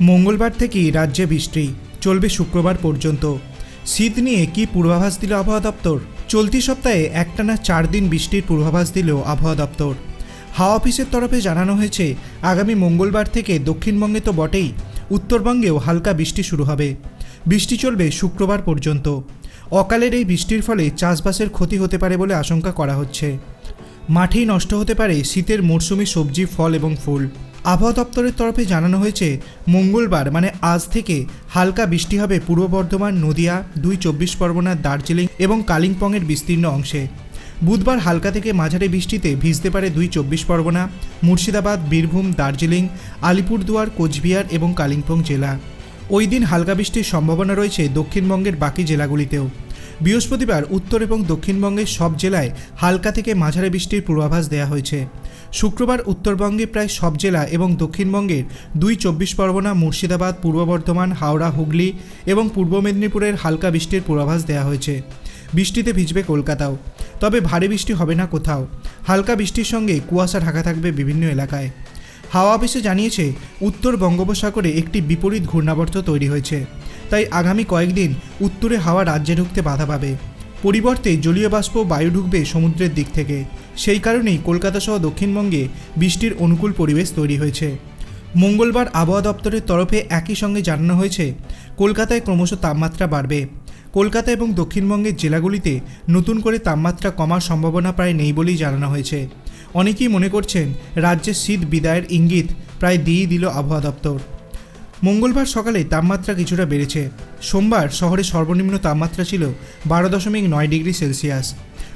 মঙ্গলবার থেকেই রাজ্যে বৃষ্টি। চলবে শুক্রবার পর্যন্ত। শীত নিয়ে কি পূর্বাভাস দিল আবহাওয়া দপ্তর? চলতি সপ্তাহে একটানা চার দিন বৃষ্টির পূর্বাভাস দিল আবহাওয়া দপ্তর। হাওয়া অফিসের তরফে জানানো হয়েছে, আগামী মঙ্গলবার থেকে দক্ষিণবঙ্গে তো বটেই, উত্তরবঙ্গেও হালকা বৃষ্টি শুরু হবে। বৃষ্টি চলবে শুক্রবার পর্যন্ত। অকালের এই বৃষ্টির ফলে চাষবাসের ক্ষতি হতে পারে বলে আশঙ্কা করা হচ্ছে। মাঠেই নষ্ট হতে পারে শীতের মরশুমি সবজি, ফল এবং ফুল। আবহাওয়া দপ্তরের তরফে জানানো হয়েছে, মঙ্গলবার মানে আজ থেকে হালকা বৃষ্টি হবে পূর্ব বর্ধমান, নদিয়া, দুই চব্বিশ পরগনা, দার্জিলিং এবং কালিম্পংয়ের বিস্তীর্ণ অংশে। বুধবার হালকা থেকে মাঝারি বৃষ্টিতে ভিজতে পারে দুই চব্বিশ পরগনা, মুর্শিদাবাদ, বীরভূম, দার্জিলিং, আলিপুরদুয়ার, কোচবিহার এবং কালিম্পং জেলা। ওই দিন হালকা বৃষ্টির সম্ভাবনা রয়েছে দক্ষিণবঙ্গের বাকি জেলাগুলিতেও। বৃহস্পতিবার উত্তর এবং দক্ষিণবঙ্গের সব জেলায় হালকা থেকে মাঝারি বৃষ্টির পূর্বাভাস দেওয়া হয়েছে। শুক্রবার উত্তরবঙ্গে প্রায় সব জেলা এবং দক্ষিণবঙ্গের দুই চব্বিশ পরগনা, মুর্শিদাবাদ, পূর্ব বর্ধমান, হাওড়া, হুগলি এবং পূর্ব মেদিনীপুরের হালকা বৃষ্টির পূর্বাভাস দেওয়া হয়েছে। বৃষ্টিতে ভিজবে কলকাতাও। তবে ভারী বৃষ্টি হবে না কোথাও। হালকা বৃষ্টির সঙ্গে কুয়াশা ঢাকা থাকবে বিভিন্ন এলাকায়। হাওয়া অফিসে জানিয়েছে, উত্তর বঙ্গোপসাগরে একটি বিপরীত ঘূর্ণাবর্ত তৈরি হয়েছে। তাই আগামী কয়েকদিন উত্তরে হাওয়া রাজ্যে ঢুকতে বাধা পাবে। পরিবর্তে জলীয় বাষ্প বায়ু ঢুকবে সমুদ্রের দিক থেকে। সেই কারণেই কলকাতা সহ দক্ষিণবঙ্গে বৃষ্টির অনুকূল পরিবেশ তৈরি হয়েছে। মঙ্গলবার আবহাওয়া দপ্তরের তরফে একই সঙ্গে জানানো হয়েছে, কলকাতায় ক্রমশ তাপমাত্রা বাড়বে। কলকাতা এবং দক্ষিণবঙ্গের জেলাগুলিতে নতুন করে তাপমাত্রা কমার সম্ভাবনা প্রায় নেই বলেই জানানো হয়েছে। অনেকেই মনে করছেন রাজ্যের শীত বিদায়ের ইঙ্গিত প্রায় দিয়েই দিল আবহাওয়া দপ্তর। মঙ্গলবার সকালে তাপমাত্রা কিছুটা বেড়েছে। সোমবার শহরে সর্বনিম্ন তাপমাত্রা ছিল বারো দশমিক নয় ডিগ্রি সেলসিয়াস।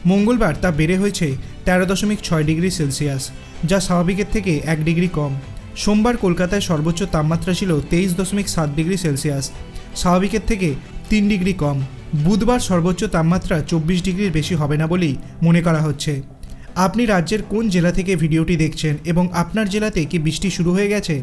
মঙ্গলবার তা বেড়ে হয়েছে তেরো দশমিক ছয় ডিগ্রি সেলসিয়াস, যা স্বাভাবিকের থেকে এক ডিগ্রি কম। সোমবার কলকাতায় সর্বোচ্চ তাপমাত্রা ছিল তেইশ দশমিক সাত ডিগ্রি সেলসিয়াস, স্বাভাবিকের থেকে তিন ডিগ্রি কম। বুধবার সর্বোচ্চ তাপমাত্রা চব্বিশ ডিগ্রির বেশি হবে না বলেই মনে করা হচ্ছে। আপনি রাজ্যের কোন জেলা থেকে ভিডিওটি দেখছেন এবং আপনার জেলাতে কি বৃষ্টি শুরু হয়ে গেছে?